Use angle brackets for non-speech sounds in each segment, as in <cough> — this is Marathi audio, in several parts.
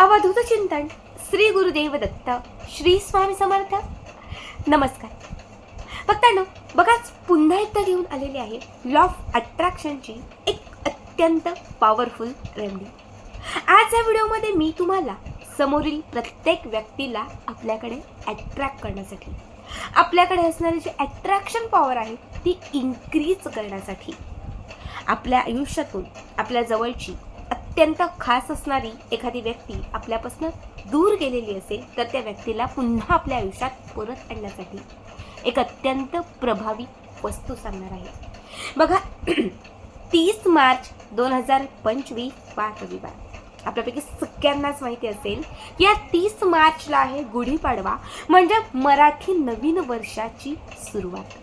अवधूत चिंतन श्री गुरुदेव दत्त श्री स्वामी समर्थ. नमस्कार. भक्तांनो बघाच पुन्हा एकदा घेऊन आलेली आहे लॉ ऑफ अट्रॅक्शनची एक अत्यंत पॉवरफुल रेमडी आज या व्हिडिओमध्ये मी तुम्हाला समोरील प्रत्येक व्यक्तीला आपल्याकडे अट्रॅक्ट करण्यासाठी आपल्याकडे असणारी जी अट्रॅक्शन पॉवर आहे ती इन्क्रीज करण्यासाठी आपल्या आयुष्यातून आपल्या जवळची अत्यंत खास असणारी एखादी व्यक्ती आपल्यापासून दूर गेलेली असेल तर त्या व्यक्तीला पुन्हा आपल्या आयुष्यात परत आणण्यासाठी एक अत्यंत प्रभावी वस्तू सांगणार आहे. बघा <clears throat> तीस मार्च दोन हजार पंचवीस वार रविवार. आपल्यापैकी सगळ्यांनाच माहिती असेल की या तीस मार्चला आहे गुढीपाडवा म्हणजे मराठी नवीन वर्षाची सुरुवात.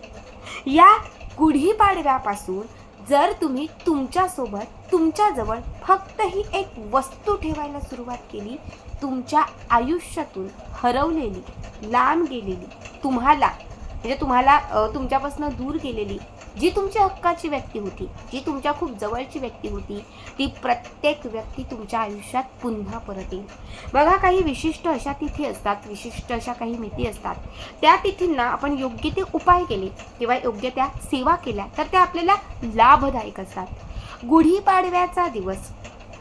या गुढीपाडव्यापासून जर तुम्ही तुमच्यासोबत तुमच्याजवळ फक्त ही एक वस्तू ठेवायला सुरुवात केली तुमच्या आयुष्यातून हरवलेली लांब गेलेली तुम्हाला म्हणजे तुम्हाला तुमच्यापासून दूर गेलेली जी तुमच्या हक्काची व्यक्ती होती जी तुमच्या खूप जवळची व्यक्ती होती ती प्रत्येक व्यक्ती तुमच्या आयुष्यात पुन्हा परत येईल. बघा काही विशिष्ट अशा तिथी असतात विशिष्ट अशा काही मिती असतात. त्या तिथींना आपण योग्य ते उपाय केले किंवा योग्य त्या सेवा केल्या तर त्या आपल्याला लाभदायक असतात. गुढीपाडव्याचा दिवस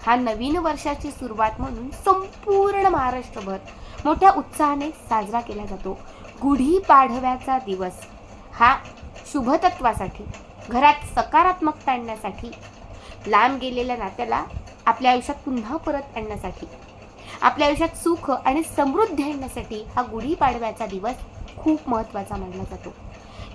हा नवीन वर्षाची सुरुवात म्हणून संपूर्ण महाराष्ट्रभर मोठ्या उत्साहाने साजरा केला जातो. गुढीपाडव्याचा दिवस हा शुभतत्वासाठी घरात सकारात्मकता आणण्यासाठी लांब गेलेल्या नात्याला आपल्या आयुष्यात पुन्हा परत आणण्यासाठी आपल्या आयुष्यात सुख आणि समृद्धी आणण्यासाठी हा गुढीपाडव्याचा दिवस खूप महत्त्वाचा मानला जातो.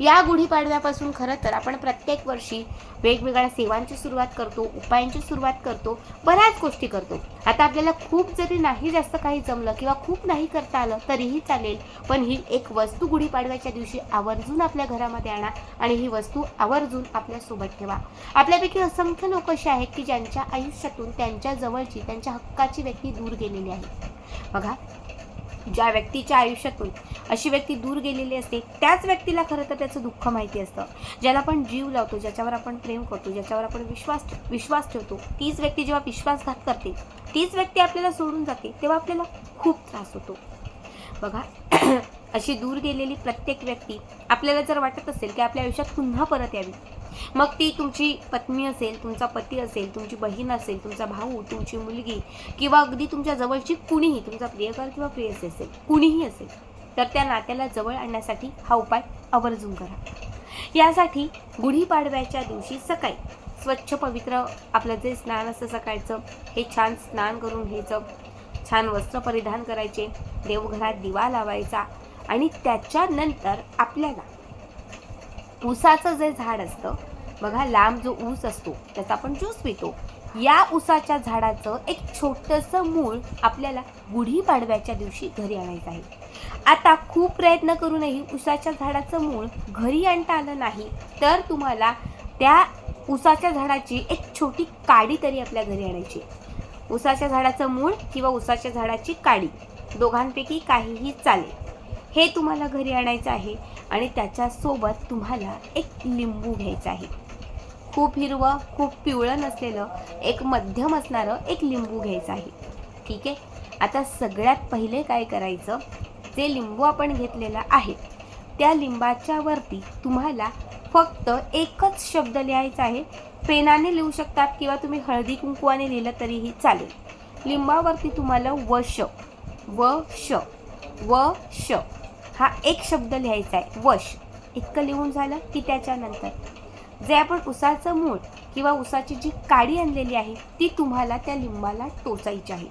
या गुढीपाडव्यापासून खरं तर आपण प्रत्येक वर्षी वेगवेगळ्या सेवांची सुरुवात करतो उपायांची सुरुवात करतो बऱ्याच गोष्टी करतो. आता आपल्याला खूप जरी नाही जास्त काही जमलं किंवा खूप नाही करता आलं तरीही चालेल पण ही एक वस्तू गुढीपाडव्याच्या दिवशी आवर्जून आपल्या घरामध्ये आणा आणि ही वस्तू आवर्जून आपल्यासोबत ठेवा. आपल्यापैकी असंख्य लोक असे आहेत की ज्यांच्या आयुष्यातून त्यांच्या जवळची त्यांच्या हक्काची व्यक्ती दूर गेलेली आहे. बघा ज्या व्यक्तीच्या आयुष्यातून अशी व्यक्ती दूर गेलेली असते त्याच व्यक्तीला खरं तर त्याचं दुःख माहिती असतं. ज्याला आपण जीव लावतो ज्याच्यावर आपण प्रेम करतो ज्याच्यावर आपण विश्वास विश्वास ठेवतो तीच व्यक्ती जेव्हा विश्वासघात करते तीच व्यक्ती आपल्याला सोडून जाते तेव्हा आपल्याला खूप त्रास होतो. बघा <clears throat> अशी दूर गेलेली प्रत्येक व्यक्ती आपल्याला जर वाटत असेल की आपल्या आयुष्यात पुन्हा परत यावी मग ती तुमची पत्नी असेल तुमचा पती असेल तुमची बहीण असेल तुमचा भाऊ तुमची मुलगी किंवा अगदी तुमच्या जवळची कुणीही तुमचा प्रियकर किंवा प्रेयसी असेल कुणीही असेल तर त्या नात्याला जवळ आणण्यासाठी हा उपाय आवर्जून करा. यासाठी गुढीपाडव्याच्या दिवशी सकाळी स्वच्छ पवित्र आपलं जे स्नान असतं सकाळचं हे छान स्नान करून घ्यायचं. छान वस्त्र परिधान करायचे देवघरात दिवा लावायचा आणि त्याच्यानंतर आपल्याला ऊसाचं जे झाड असतं बघा लांब जो ऊस असतो त्याचा आपण ज्यूस पितो. या ऊसाच्या झाडाचं एक छोटंसं मूळ आपल्याला गुढीपाडव्याच्या दिवशी घरी आणायचं आहे. आता खूप प्रयत्न करूनही ऊसाच्या झाडाचं मूळ घरी आणता आलं नाही तर तुम्हाला त्या ऊसाच्या झाडाची एक छोटी काडी तरी आपल्या घरी आणायची ऊसाच्या झाडाचं मूळ किंवा ऊसाच्या झाडाची काडी दोघांपैकी काहीही चालेल. हे तुम्हाला घरी आणायचं आहे. आणि त्याच्यासोबत तुम्हाला एक लिंबू घ्यायचं आहे. खूप हिरवं खूप पिवळं नसलेलं एक मध्यम असणारं एक लिंबू घ्यायचं आहे. ठीक आहे? आता सगळ्यात पहिले काय करायचं? जे लिंबू आपण घेतलेलं आहे त्या लिंबाच्या वरती तुम्हाला फक्त एकच शब्द लिहायचा आहे. पेनाने लिहू शकतात किंवा तुम्ही हळदी कुंकवाने लिहिलं तरीही चालेल. लिंबावरती तुम्हाला वश व श व श हा एक शब्द लिहायचा आहे. वश. इतकं लिहून झालं की त्याच्यानंतर. जे आपण उसाचं मूळ किंवा उसाची जी काडी आणलेली आहे ती तुम्हाला त्या लिंबाला टोचायची आहे.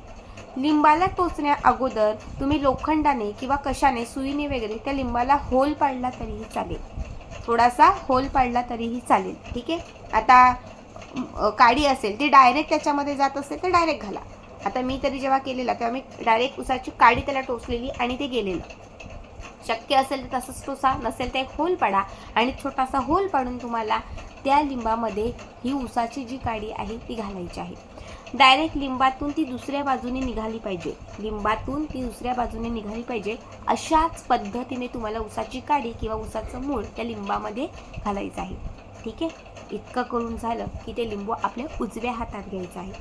लिंबाला टोचण्या अगोदर तुम्ही लोखंडाने किंवा कशाने सुईने वगैरे त्या लिंबाला होल पाडला तरीही चालेल. थोडासा होल पाडला तरीही चालेल. ठीक आहे? आता काडी असेल ती डायरेक्ट त्याच्यामध्ये जात असेल तर डायरेक्ट घाला. आता मी तरी जेव्हा केलेला तेव्हा मी डायरेक्ट उसाची काडी त्याला टोचलेली आणि ते गेलेलं. शक्य असेल तर तसंच टोचा नसेल तर एक होल पाडा. आणि छोटासा होल पाडून तुम्हाला त्या लिंबामध्ये ही उसाची जी काडी आहे ती घालायची आहे. डायरेक्ट लिंबातून ती दुसऱ्या बाजूने निघाली पाहिजे. लिंबातून ती दुसऱ्या बाजूने निघाली पाहिजे. अशाच पद्धतीने तुम्हाला उसाची काडी किंवा उसाचं मूळ त्या लिंबामध्ये घालायचं आहे. ठीक आहे? इतकं करून झालं की ते लिंबू आपल्या उजव्या हातात घ्यायचं आहे.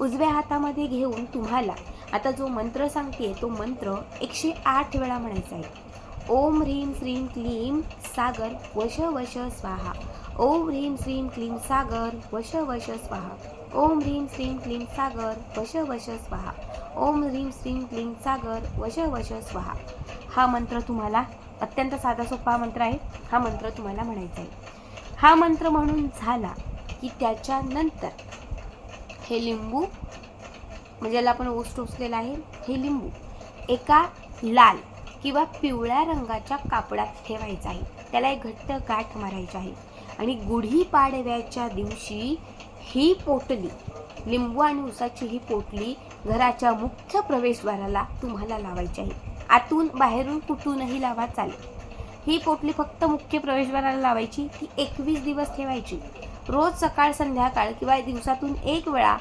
उजव्या हातामध्ये घेऊन तुम्हाला आता जो मंत्र सांगते तो मंत्र एकशे आठ वेळा म्हणायचा आहे. ओम ह्रीम श्रीम क्लीम सागर वश वश स्वाहा. ओम ह्रीम श्रीम क्लीम सागर वश वश स्वाहा. ओम ह्रीम श्रीम क्लीम सागर वश वश स्वाहा. ओम ह्रीम श्रीम क्लीम सागर वश वश स्वाहा. हा मंत्र तुम्हाला अत्यंत साधा सोपा मंत्र आहे. हा मंत्र तुम्हाला म्हणायचा आहे. हा मंत्र म्हणून झाला की त्याच्यानंतर हे लिंबू म्हणजे ज्याला आपण ओस टोचलेला आहे. हे लिंबू एका लाल किंवा पिवळ्या रंगाच्या कापडात ठेवायचं आहे. त्याला एक घट्ट गाठ मारायची आहे. आणि गुढी पाडव्याच्या दिवशी ही पोटली लिंबू आणि उसाची ही पोटली घराच्या मुख्य प्रवेशद्वाराला तुम्हाला लावायची आहे. आतून बाहेरून कुठूनही लावा चालेल. ही पोटली फक्त मुख्य प्रवेशद्वाराला लावायची. ती एकवीस दिवस ठेवायची. रोज सकाळ संध्याकाळ किंवा दिवसातून एक वेळा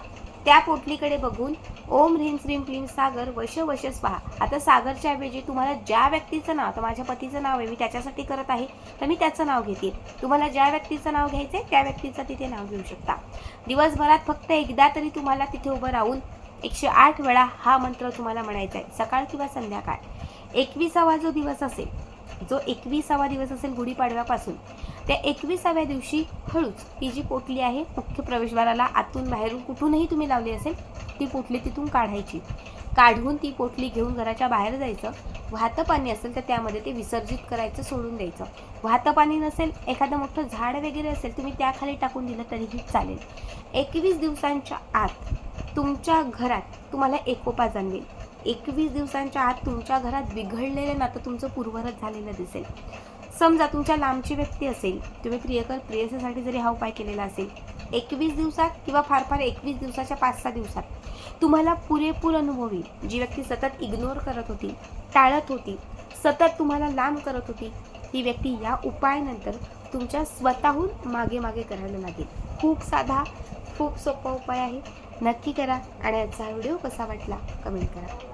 त्या पोटलीकडे बघून ओम ह्रीम श्रीम क्लीम सागर वश वश पहा आता सागरच्या ऐवजी तुम्हाला ज्या व्यक्तीचं नाव आता माझ्या पतीचं नाव आहे मी त्याच्यासाठी करत आहे तर मी त्याचं नाव घेते. तुम्हाला ज्या व्यक्तीचं नाव घ्यायचं आहे त्या व्यक्तीचं तिथे नाव घेऊ शकता. दिवसभरात फक्त एकदा तरी तुम्हाला तिथे उभं राहून एकशे आठ वेळा हा मंत्र तुम्हाला म्हणायचा आहे. सकाळ किंवा संध्याकाळ. एकविसावा जो दिवस असेल जो एकविसावा दिवस असेल गुढीपाडव्यापासून त्या एकविसाव्या दिवशी हळूच ही जी पोटली आहे मुख्य प्रवेशद्वाराला आतून बाहेरून कुठूनही तुम्ही लावली असेल ती पोटली तिथून काढायची. काढून ती पोटली घेऊन घराच्या बाहेर जायचं. वाहतं पाणी असेल तर त्यामध्ये ते विसर्जित करायचं सोडून द्यायचं. वाहतं पाणी नसेल एखादं मोठं झाड वगैरे असेल तुम्ही त्याखाली टाकून दिलं तरीही चालेल. एकवीस दिवसांच्या आत तुमच्या घरात तुम्हाला एकोपा जाणवेल. एकवीस दिवसांच्या आत तुमच्या घरात बिघडलेलं नातं तुमचं पूर्वरत झालेलं दिसेल. समजा तुमच्या लांबची व्यक्ती असेल तुम्ही प्रियकर प्रेयसीसाठी जरी हा उपाय केलेला असेल एकवीस दिवसात किंवा फार फार एकवीस दिवसाच्या पाच सहा दिवसात तुम्हाला पुरेपूर अनुभव येईल जी व्यक्ती सतत इग्नोर करत होती टाळत होती सतत तुम्हाला लांब करत होती ती व्यक्ती या उपायानंतर तुमच्या स्वतःहून मागे मागे करायला लागेल. खूप साधा खूप सोपा उपाय आहे. नक्की करा आणि आजचा व्हिडिओ कसा वाटला कमेंट करा.